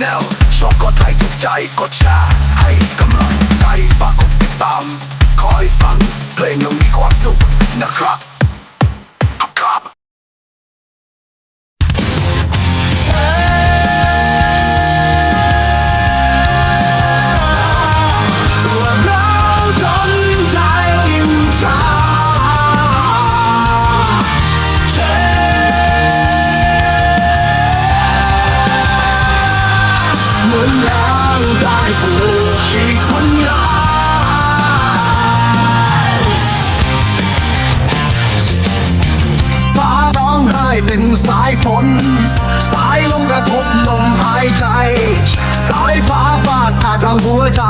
แนลชอบกดไลค์ถูกใจกดแชร์ให้ มือนร่างกายถูกฉีกทำลาฟ้าร้องไห้เป็นสายฝน สายลมกระทบลมหายใจ สายฟ้าฟาดผ่านกลางหัวใจ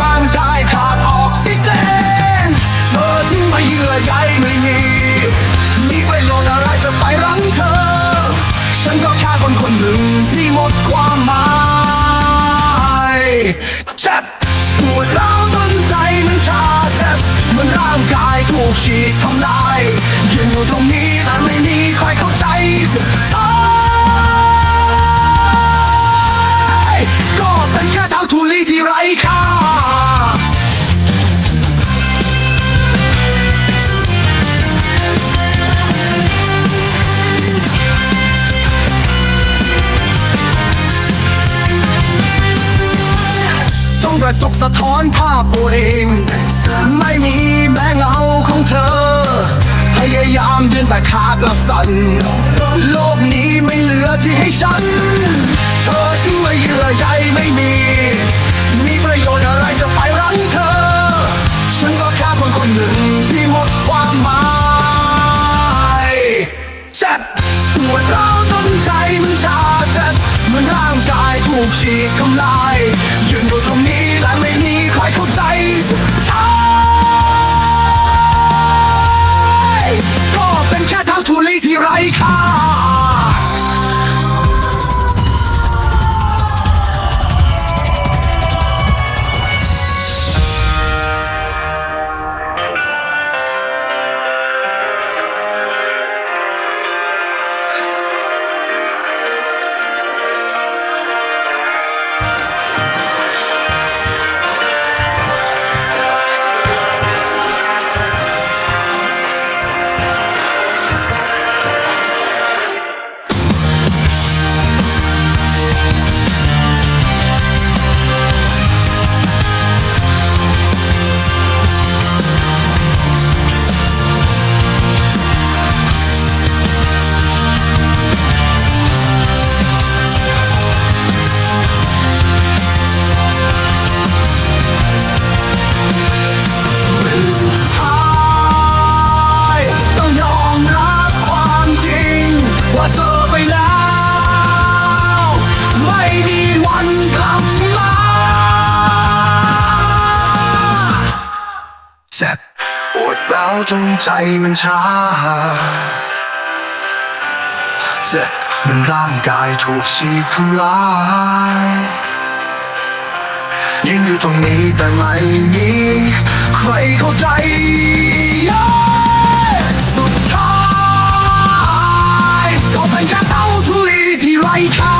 ร่างกายขาดออกซิเจน เธอทิ้งมาเยื่อใยไม่มีมีประโยชน์อะไรจะไปรังเธอ ฉันก็แค่คนคนหนึ่งที่หมดความหมาย เระจกสะท้อนภาพตัวเอง ไม่มีแม้เงาของเธอ พยายามยืนแต่ขาดแบบสั่นโลกนี้ไม่เหลือที่ให้ฉัน เธอทิ้งมาเยื่อใยไม่มี มีประโยชน์อะไรจะไปรังเธอ ฉันก็แค่คนคนหนึ่งที่หมดความหมายเจ็บปวดร้าวจนใจมันชาเจ็บเหมือนร่างกายถูกฉีกทำลายยืนอยู่ตรงนี้ จ็บปวดร้าวจนใจมันช้าเจ็บเมันร่างกายถูกฉีกทำลายยืนอยู่ตรงนี้แต่ไม่มีใครเข้าใจสุดท้ายก็เป็นแค่เท่าทุลีที่ไร้ค่า